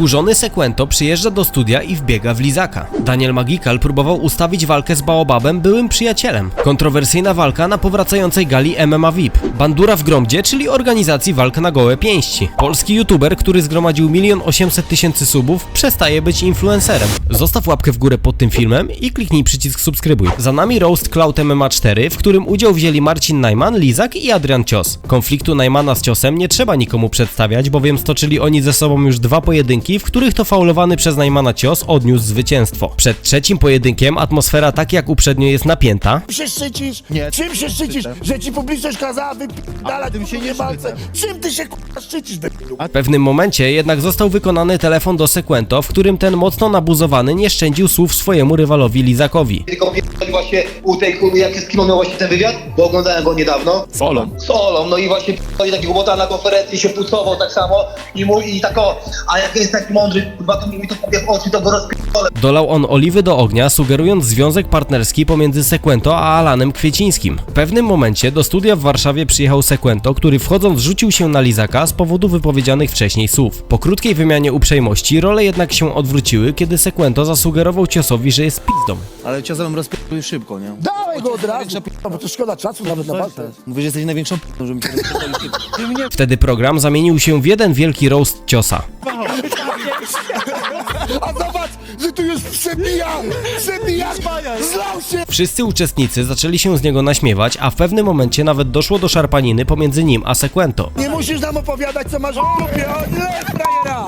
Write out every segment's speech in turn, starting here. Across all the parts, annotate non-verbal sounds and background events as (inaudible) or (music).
Wkurzony Sekwento przyjeżdża do studia i wbiega w lizaka. Daniel Magikal próbował ustawić walkę z Baobabem, byłym przyjacielem. Kontrowersyjna walka na powracającej gali MMA VIP. Bandura w Gromdzie, czyli organizacji walk na gołe pięści. Polski youtuber, który zgromadził 1 800 tysięcy subów, przestaje być influencerem. Zostaw łapkę w górę pod tym filmem i kliknij przycisk subskrybuj. Za nami Roast Cloud MMA 4, w którym udział wzięli Marcin Najman, Lizak i Adrian Cios. Konfliktu Najmana z Ciosem nie trzeba nikomu przedstawiać, bowiem stoczyli oni ze sobą już dwa pojedynki, w których to faulowany przez Najmana Cios odniósł zwycięstwo. Przed trzecim pojedynkiem atmosfera tak jak uprzednio jest napięta, Czym się szczycisz? Nie, Czym się szczycisz? Że ci publiczność kazała wypierdalać tym się nie walce? Czym ty się k***a szczycisz, debilu? W pewnym momencie jednak został wykonany telefon do Sekwento, w którym ten mocno nabuzowany nie szczędził słów swojemu rywalowi Lizakowi. tylko właśnie u tej kurwy, jak z kim on miał właśnie ten wywiad, bo oglądałem go niedawno. Solą. Solą, no i właśnie pierdoli takiego bota na konferencji się pucował tak samo i mówi i tak o, a jak jest taki mądry, kurwa to mi to powie w oczy, to go rozpierdolę. Dolał on oliwy do ognia, sugerując związek partnerski pomiędzy Sekwento a Alanem Kwiecińskim. W pewnym momencie do studia w Warszawie przyjechał Sekwento, który wchodząc rzucił się na Lizaka z powodu wypowiedzianych wcześniej słów. Po krótkiej wymianie uprzejmości role jednak się odwróciły, kiedy Sekwento zasugerował ciosowi, że jest pizdą. Ale ciosem rozpierdolił szybko, nie? Dawaj go od razu, k***a, bo to szkoda czasu nawet na walkę. Mówisz, że jesteś największą p***ą, że mi się rozpierdolił szybko. Ty mnie Wtedy program zamienił się w jeden wielki roast ciosa. (laughs) A zobacz, że tu już przebija, przebija, zlał się! Wszyscy uczestnicy zaczęli się z niego naśmiewać, a w pewnym momencie nawet doszło do szarpaniny pomiędzy nim a Sekwento. Nie musisz nam opowiadać, co masz w dupie, o nie, frajera!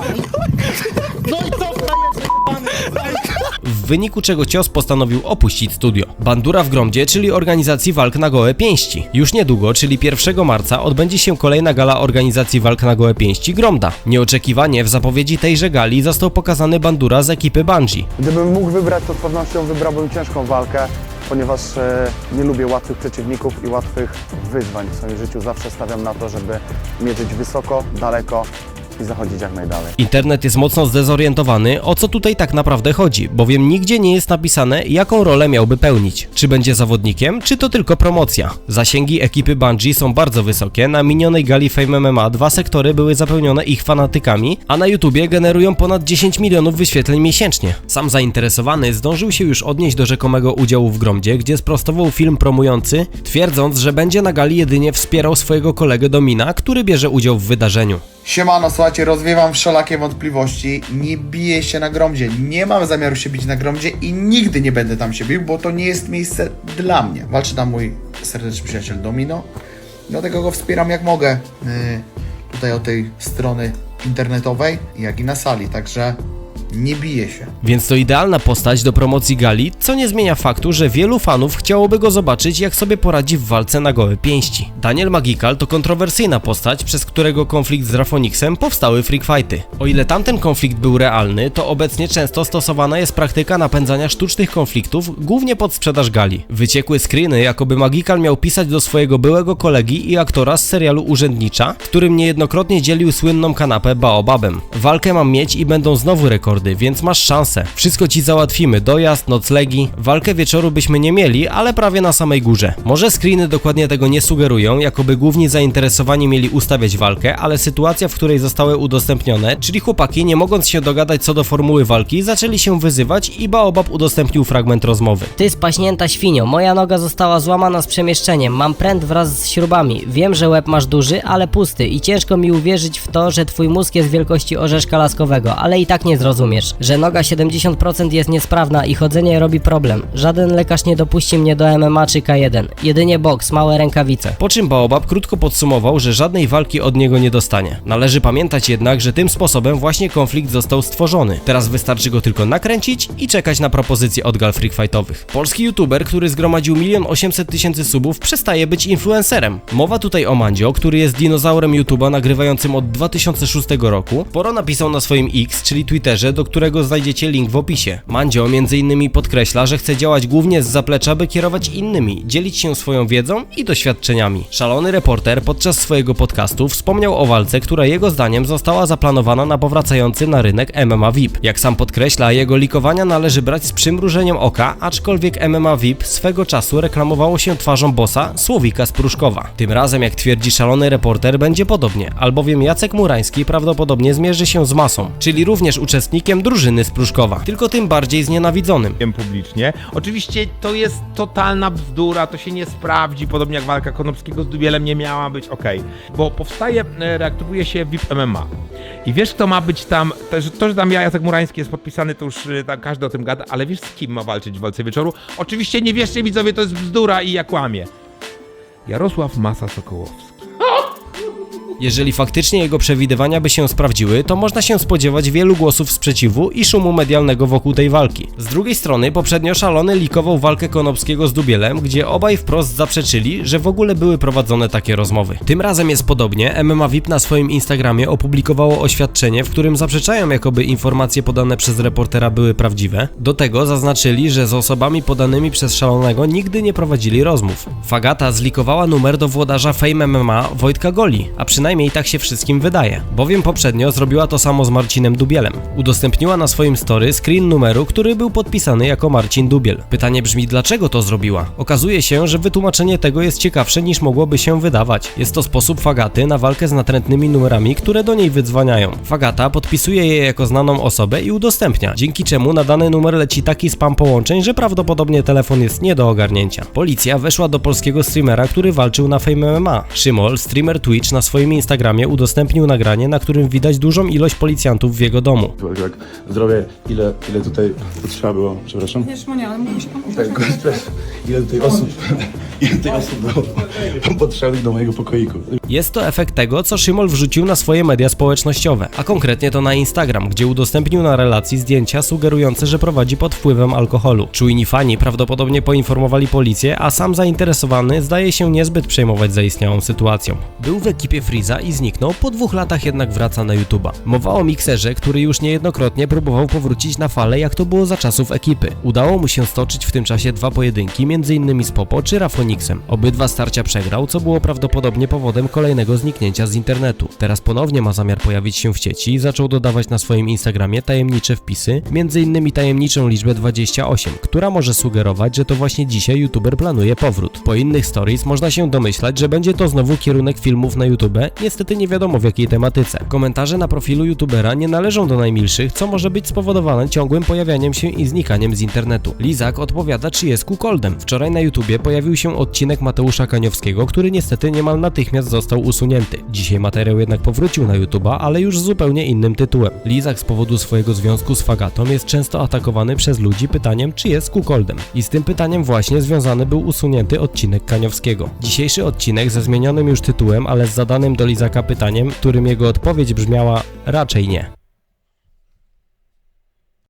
W wyniku czego cios postanowił opuścić studio. Bandura w Gromdzie, czyli organizacji walk na gołe pięści. Już niedługo, czyli 1 marca, odbędzie się kolejna gala organizacji walk na gołe pięści Gromda. Nieoczekiwanie w zapowiedzi tejże gali został pokazany Bandura z ekipy Bungie. Gdybym mógł wybrać, to z pewnością wybrałbym ciężką walkę, ponieważ e, nie lubię łatwych przeciwników i łatwych wyzwań w swoim życiu. Zawsze stawiam na to, żeby mierzyć wysoko, daleko i zachodzić jak najdalej. Internet jest mocno zdezorientowany, o co tutaj tak naprawdę chodzi, bowiem nigdzie nie jest napisane, jaką rolę miałby pełnić. Czy będzie zawodnikiem, czy to tylko promocja. Zasięgi ekipy Bungie są bardzo wysokie, na minionej gali Fame MMA dwa sektory były zapełnione ich fanatykami, a na YouTubie generują ponad 10 milionów wyświetleń miesięcznie. Sam zainteresowany zdążył się już odnieść do rzekomego udziału w Gromdzie, gdzie sprostował film promujący, twierdząc, że będzie na gali jedynie wspierał swojego kolegę Domina, który bierze udział w wydarzeniu. Siemano, słuchajcie, rozwiewam wszelakie wątpliwości. Nie biję się na gromdzie. Nie mam zamiaru się bić na gromdzie i nigdy nie będę tam się bił, bo to nie jest miejsce dla mnie. Walczy tam mój serdeczny przyjaciel Domino. Dlatego go wspieram jak mogę. Yy, tutaj od tej strony internetowej, jak i na sali. Także nie biję się. Więc to idealna postać do promocji gali, co nie zmienia faktu, że wielu fanów chciałoby go zobaczyć, jak sobie poradzi w walce na gołe pięści. Daniel Magikal to kontrowersyjna postać, przez którego konflikt z Rafonixem powstały freak fighty. O ile tamten konflikt był realny, to obecnie często stosowana jest praktyka napędzania sztucznych konfliktów, głównie pod sprzedaż gali. Wyciekły screeny, jakoby Magikal miał pisać do swojego byłego kolegi i aktora z serialu Urzędnicza, którym niejednokrotnie dzielił słynną kanapę Baobabem. Walkę mam mieć i będą znowu rekordy, więc masz szansę. Wszystko ci załatwimy, dojazd, noclegi. Walkę wieczoru byśmy nie mieli, ale prawie na samej górze. Może screeny dokładnie tego nie sugerują, jakoby główni zainteresowani mieli ustawiać walkę, ale sytuacja, w której zostały udostępnione, czyli chłopaki nie mogąc się dogadać co do formuły walki, zaczęli się wyzywać i Baobab udostępnił fragment rozmowy. Ty spaśnięta świnio, moja noga została złamana z przemieszczeniem, mam pręt wraz z śrubami. Wiem, że łeb masz duży, ale pusty i ciężko mi uwierzyć w to, że twój mózg jest wielkości orzeszka laskowego, ale i tak nie że noga 70% jest niesprawna i chodzenie robi problem. Żaden lekarz nie dopuści mnie do MMA czy K1, jedynie boks, małe rękawice. Po czym Baobab krótko podsumował, że żadnej walki od niego nie dostanie. Należy pamiętać jednak, że tym sposobem właśnie konflikt został stworzony. Teraz wystarczy go tylko nakręcić i czekać na propozycje od gal freak fightowych. Polski youtuber, który zgromadził 1 800 tysięcy subów, przestaje być influencerem. Mowa tutaj o Mandzio, który jest dinozaurem YouTube'a nagrywającym od 2006 roku. Poro napisał na swoim X, czyli Twitterze Do którego znajdziecie link w opisie. Mandzio m.in. podkreśla, że chce działać głównie z zaplecza, by kierować innymi, dzielić się swoją wiedzą i doświadczeniami. Szalony reporter podczas swojego podcastu wspomniał o walce, która jego zdaniem została zaplanowana na powracający na rynek MMA VIP. Jak sam podkreśla, jego likowania należy brać z przymrużeniem oka, aczkolwiek MMA VIP swego czasu reklamowało się twarzą bossa Słowika z Pruszkowa. Tym razem, jak twierdzi szalony reporter, będzie podobnie, albowiem Jacek Murański prawdopodobnie zmierzy się z masą, czyli również uczestnikiem drużyny z Pruszkowa, tylko tym bardziej znienawidzonym. publicznie. Oczywiście to jest totalna bzdura, to się nie sprawdzi, podobnie jak walka Konopskiego z Dubielem nie miała być ok, bo powstaje, e, reaktywuje się VIP MMA. I wiesz, kto ma być tam, to, że- to, że tam ja, Jacek Murański jest podpisany, to już e, tam każdy o tym gada, ale wiesz, z kim ma walczyć w walce wieczoru? Oczywiście nie wierzcie widzowie, to jest bzdura i ja kłamię. Jarosław Masa Sokołowski. Jeżeli faktycznie jego przewidywania by się sprawdziły, to można się spodziewać wielu głosów sprzeciwu i szumu medialnego wokół tej walki. Z drugiej strony, poprzednio szalony likował walkę Konopskiego z Dubielem, gdzie obaj wprost zaprzeczyli, że w ogóle były prowadzone takie rozmowy. Tym razem jest podobnie. MMA VIP na swoim Instagramie opublikowało oświadczenie, w którym zaprzeczają jakoby informacje podane przez reportera były prawdziwe. Do tego zaznaczyli, że z osobami podanymi przez szalonego nigdy nie prowadzili rozmów. Fagata zlikowała numer do włodarza Fame MMA Wojtka Goli, a przynajmniej tak się wszystkim wydaje, bowiem poprzednio zrobiła to samo z Marcinem Dubielem. Udostępniła na swoim story screen numeru, który był podpisany jako Marcin Dubiel. Pytanie brzmi, dlaczego to zrobiła? Okazuje się, że wytłumaczenie tego jest ciekawsze niż mogłoby się wydawać. Jest to sposób Fagaty na walkę z natrętnymi numerami, które do niej wydzwaniają. Fagata podpisuje je jako znaną osobę i udostępnia, dzięki czemu na dany numer leci taki spam połączeń, że prawdopodobnie telefon jest nie do ogarnięcia. Policja weszła do polskiego streamera, który walczył na Fame MMA. Szymol, streamer Twitch na swoim Instagramie udostępnił nagranie, na którym widać dużą ilość policjantów w jego domu. Tak, zdrowie, ile, ile tutaj trzeba było, przepraszam? Nie, Szymonie, ale mówisz Tak, (laughs) ile tutaj osób, ile tutaj osób było potrzebnych do mojego pokoiku. Jest to efekt tego, co Szymol wrzucił na swoje media społecznościowe, a konkretnie to na Instagram, gdzie udostępnił na relacji zdjęcia sugerujące, że prowadzi pod wpływem alkoholu. Czujni fani prawdopodobnie poinformowali policję, a sam zainteresowany zdaje się niezbyt przejmować zaistniałą sytuacją. Był w ekipie Freeza i zniknął, po dwóch latach jednak wraca na YouTube'a. Mowa o mikserze, który już niejednokrotnie próbował powrócić na falę, jak to było za czasów ekipy. Udało mu się stoczyć w tym czasie dwa pojedynki, m.in. z Popo czy Rafoniksem. Obydwa starcia przegrał, co było prawdopodobnie powodem kolejnego zniknięcia z internetu. Teraz ponownie ma zamiar pojawić się w sieci i zaczął dodawać na swoim Instagramie tajemnicze wpisy, m.in. tajemniczą liczbę 28, która może sugerować, że to właśnie dzisiaj youtuber planuje powrót. Po innych stories można się domyślać, że będzie to znowu kierunek filmów na YouTube, niestety nie wiadomo w jakiej tematyce. Komentarze na profilu youtubera nie należą do najmilszych, co może być spowodowane ciągłym pojawianiem się i znikaniem z internetu. Lizak odpowiada, czy jest kukoldem. Wczoraj na YouTubie pojawił się odcinek Mateusza Kaniowskiego, który niestety niemal natychmiast został usunięty. Dzisiaj materiał jednak powrócił na YouTuba, ale już z zupełnie innym tytułem. Lizak z powodu swojego związku z Fagatą jest często atakowany przez ludzi pytaniem, czy jest kukoldem. I z tym pytaniem właśnie związany był usunięty odcinek Kaniowskiego. Dzisiejszy odcinek ze zmienionym już tytułem, ale z zadanym do Lizaka pytaniem, którym jego odpowiedź brzmiała raczej nie.